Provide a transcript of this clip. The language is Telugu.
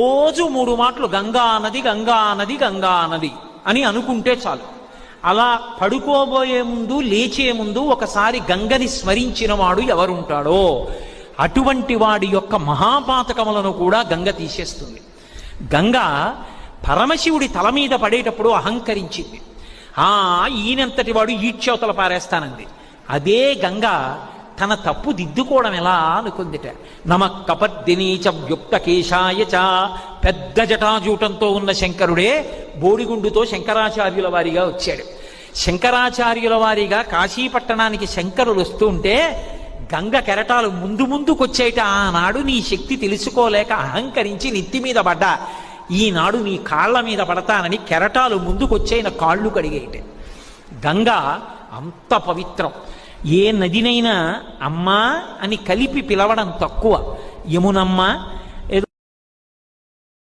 రోజు మూడు మాటలు గంగా నది గంగా నది గంగా నది అని అనుకుంటే చాలు. అలా పడుకోబోయే ముందు లేచే ముందు ఒకసారి గంగని స్మరించిన వాడు ఎవరుంటాడో? అటువంటి వాడి యొక్క మహాపాతకములను కూడా గంగ తీసేస్తుంది. గంగ పరమశివుడి తల మీద పడేటప్పుడు అహంకరించింది. ఆ ఈయనంతటి వాడు ఈడ్చవతల పారేస్తానంది. అదే గంగ తన తప్పు దిద్దుకోవడం ఎలా అనుకుందిట. నమ కపర్దినీచ వ్యుక్త కేశాయ చ. పెద్ద జటాజూటంతో ఉన్న శంకరుడే బోడిగుండుతో శంకరాచార్యుల వారిగా వచ్చాడు. శంకరాచార్యుల వారిగా కాశీపట్టణానికి శంకరులు వస్తూ ఉంటే గంగ కెరటాలు ముందు ముందుకొచ్చేట. ఆనాడు నీ శక్తి తెలుసుకోలేక అహంకరించి నెత్తి మీద పడ్డా. ఈనాడు నీ కాళ్ళ మీద పడతానని కెరటాలు ముందుకొచ్చైన కాళ్ళు కడిగేయట గంగ అంత పవిత్రం. ఏ నదినైనా అమ్మా అని కలిపి పిలవడం తక్కువ. యమునమ్మ